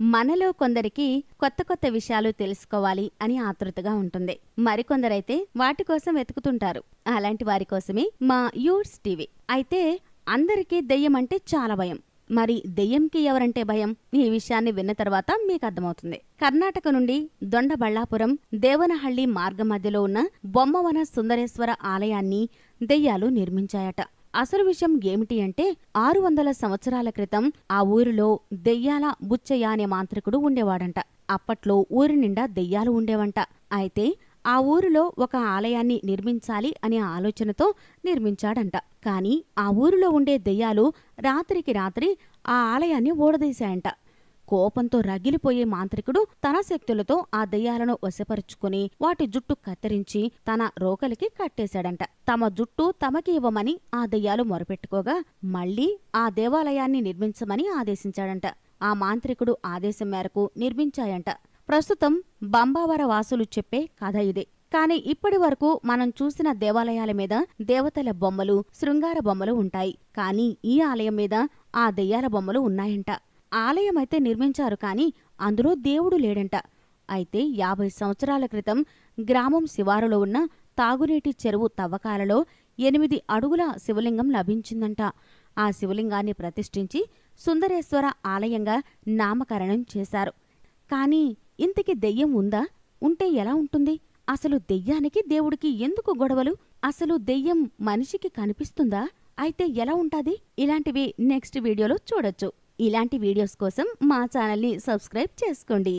మనలో కొందరికి కొత్త కొత్త విషయాలు తెలుసుకోవాలి అని ఆతృతగా ఉంటుంది. మరికొందరైతే వాటి కోసం వెతుకుతుంటారు. అలాంటి వారి కోసమే మా యూట్స్ టీవీ. అయితే అందరికీ దెయ్యం అంటే చాలా భయం. మరి దెయ్యంకి ఎవరంటే భయం? ఈ విషయాన్ని విన్న తర్వాత మీకు అర్థమవుతుంది. కర్ణాటక నుండి దొండబళ్ళాపురం దేవనహళ్ళి మార్గ మధ్యలో ఉన్న బొమ్మవన సుందరేశ్వర ఆలయాన్ని దెయ్యాలు నిర్మించాయట. అసలు విషయం ఏమిటి అంటే ఆరు వందల సంవత్సరాల క్రితం ఆ ఊరిలో దెయ్యాల బుచ్చయ్య అనే మాంత్రికుడు ఉండేవాడంట. అప్పట్లో ఊరి నిండా దెయ్యాలు ఉండేవంట. అయితే ఆ ఊరిలో ఒక ఆలయాన్ని నిర్మించాలి అనే ఆలోచనతో నిర్మించాడంట. కాని ఆ ఊరిలో ఉండే దెయ్యాలు రాత్రికి రాత్రి ఆ ఆలయాన్ని ఓడదీశాయంట. కోపంతో రగిలిపోయే మాంత్రికుడు తన శక్తులతో ఆ దెయ్యాలను వశపరుచుకుని వాటి జుట్టు కత్తిరించి తన రోకలికి కట్టేశాడంట. తమ జుట్టు తమకి ఇవ్వమని ఆ దెయ్యాలు మొరపెట్టుకోగా మళ్ళీ ఆ దేవాలయాన్ని నిర్మించమని ఆదేశించాడంట. ఆ మాంత్రికుడు ఆదేశం మేరకు నిర్మించాయంట. ప్రస్తుతం బంబావర వాసులు చెప్పే కథ ఇదే. కానీ ఇప్పటి వరకు మనం చూసిన దేవాలయాల మీద దేవతల బొమ్మలు శృంగార బొమ్మలు ఉంటాయి. కానీ ఈ ఆలయం మీద ఆ దెయ్యాల బొమ్మలు ఉన్నాయంట. ఆలయం అయితే నిర్మించారు కానీ అందులో దేవుడు లేడంట. అయితే యాభై సంవత్సరాల క్రితం గ్రామం శివారులో ఉన్న తాగునీటి చెరువు తవ్వకాలలో ఎనిమిది అడుగుల శివలింగం లభించిందంట. ఆ శివలింగాన్ని ప్రతిష్ఠించి సుందరేశ్వర ఆలయంగా నామకరణం చేశారు. కానీ ఇంతకి దెయ్యం ఉందా? ఉంటే ఎలా ఉంటుంది? అసలు దెయ్యానికి దేవుడికి ఎందుకు గొడవలు? అసలు దెయ్యం మనిషికి కనిపిస్తుందా? అయితే ఎలా ఉంటాది? ఇలాంటివి నెక్స్ట్ వీడియోలో చూడొచ్చు. ఇలాంటి వీడియోస్ కోసం మా ఛానల్ని సబ్స్క్రైబ్ చేసుకోండి.